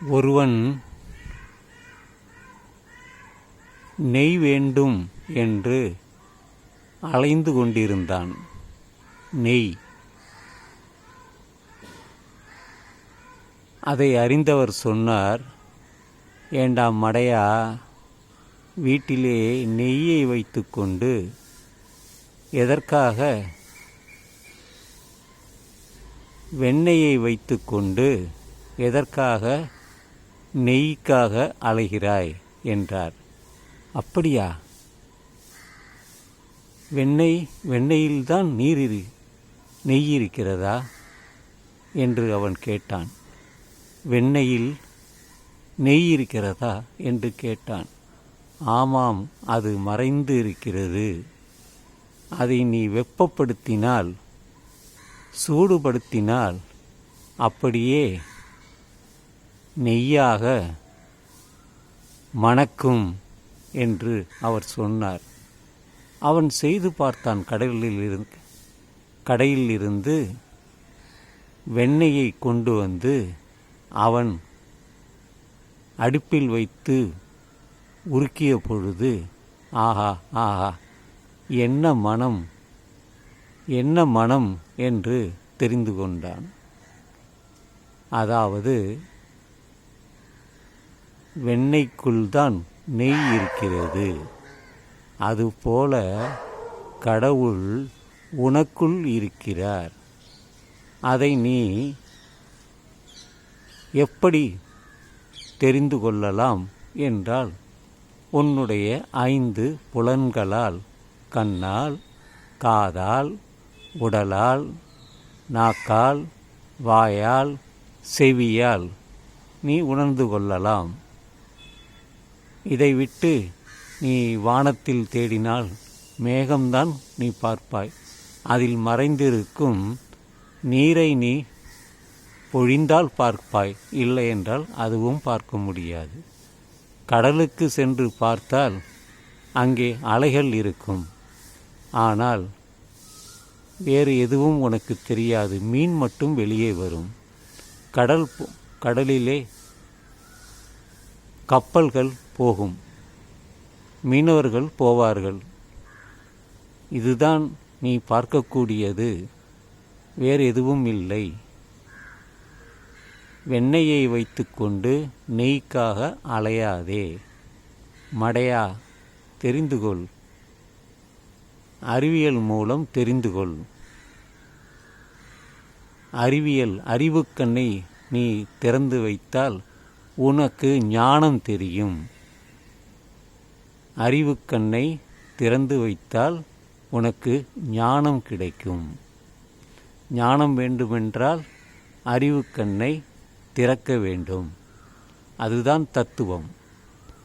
ஒருவன் நெய் வேண்டும் என்று அலைந்து கொண்டிருந்தான். நெய். அதை அறிந்தவர் சொன்னார் ஏண்டா மடையா வீட்டிலே நெய்யை வைத்துக்கொண்டு எதற்காக வெண்ணெயை வைத்துக்கொண்டு எதற்காக நெய்க்காக அலைகிறாய் என்றார். அப்படியா? வெண்ணெய் வெண்ணெயில்தான் நீர் இரு நெய் இருக்கிறதா? என்று அவன் கேட்டான். வெண்ணெயில் நெய் இருக்கிறதா? என்று கேட்டான். ஆமாம் அது மறைந்து இருக்கிறது. அதை நீ வெப்பப்படுத்தினால் சூடுபடுத்தினால் அப்படியே நெய்யாக மணக்கும் என்று அவர் சொன்னார். அவன் செய்து பார்த்தான் கடலில் இரு கடையில் இருந்து வெண்ணெயை கொண்டு வந்து அவன் அடுப்பில் வைத்து உருக்கிய பொழுது ஆஹா ஆஹா என்ன மனம் என்ன மனம் என்று தெரிந்து கொண்டான். அதாவது வெண்ணெய்க்குள் தான் நெய் இருக்கிறது. அதுபோல கடவுள் உனக்குள் இருக்கிறார். அதை நீ எப்படி தெரிந்து கொள்ளலாம் என்றால் உன்னுடைய ஐந்து புலன்களால் கண்ணால் காதால் உடலால் நாக்கால் வாயால் செவியால் நீ உணர்ந்து கொள்ளலாம். இதை விட்டு நீ வானத்தில் தேடினால் மேகம்தான் நீ பார்ப்பாய். அதில் மறைந்திருக்கும் நீரை நீ பொழிந்தால் பார்ப்பாய். இல்லை என்றால் அதுவும் பார்க்க முடியாது. கடலுக்கு சென்று பார்த்தால் அங்கே அலைகள் இருக்கும். ஆனால் வேறு எதுவும் உனக்கு தெரியாது. மீன் மட்டும் வெளியே வரும். கடல் கடலிலே கப்பல்கள் போகும். மீனவர்கள் போவார்கள். இதுதான் நீ பார்க்கக்கூடியது. வேறு எதுவும் இல்லை. வெண்ணெயை வைத்துக்கொண்டு நெய்க்காக அலையாதே. மடையா தெரிந்து கொள் அறிவியல் மூலம் தெரிந்து கொள் அறிவியல் அறிவுக்கண்ணை நீ திறந்து வைத்தால் உனக்கு ஞானம் தெரியும். அறிவுக்கண்ணை திறந்து வைத்தால் உனக்கு ஞானம் கிடைக்கும். ஞானம் வேண்டுமென்றால் அறிவுக்கண்ணை திறக்க வேண்டும். அதுதான் தத்துவம்.